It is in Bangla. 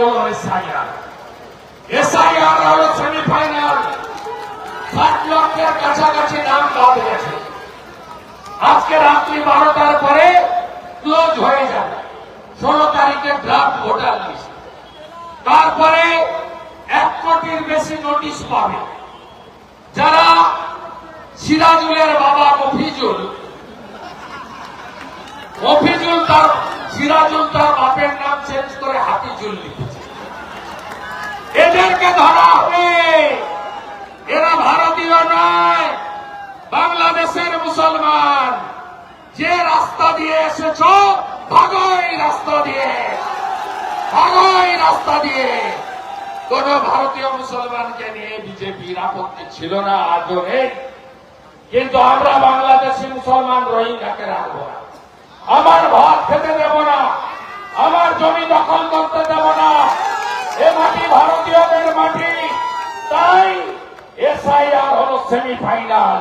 হলো এসআইআর এসআইআর হলো সেমিফাইনাল ষাট লক্ষের কাছাকাছি নাম বাদ গেছে। আজকে রাত্রি বারোটার পরে ক্লোজ হয়ে যাবে। ষোলো তারিখে ড্রাফট ভোটার লিস্ট তারপরে এক কোটির বেশি নোটিশ পাবে। যারা সিরাজুলের বাবা মফিজুল। মফিজুল তার সিরাজুল তার হাতিজুল লিখেছে। এদেরকে ধরা হবে। এরা ভারতীয় নয়, বাংলাদেশের মুসলমান। যে রাস্তা দিয়ে এসেছ ভাগো এই রাস্তা দিয়ে। ভাগো এই রাস্তা দিয়ে। কোন ভারতীয় মুসলমানকে নিয়ে বিজেপির আপত্তি ছিল না আজও নেই। কিন্তু আমরা বাংলাদেশি মুসলমান রোহিঙ্গাকে রাখব আমার ভাত খেতে দেব মাটি ভারতীয়দের মাটি। তাই এসআইআর হল সেমিফাইনাল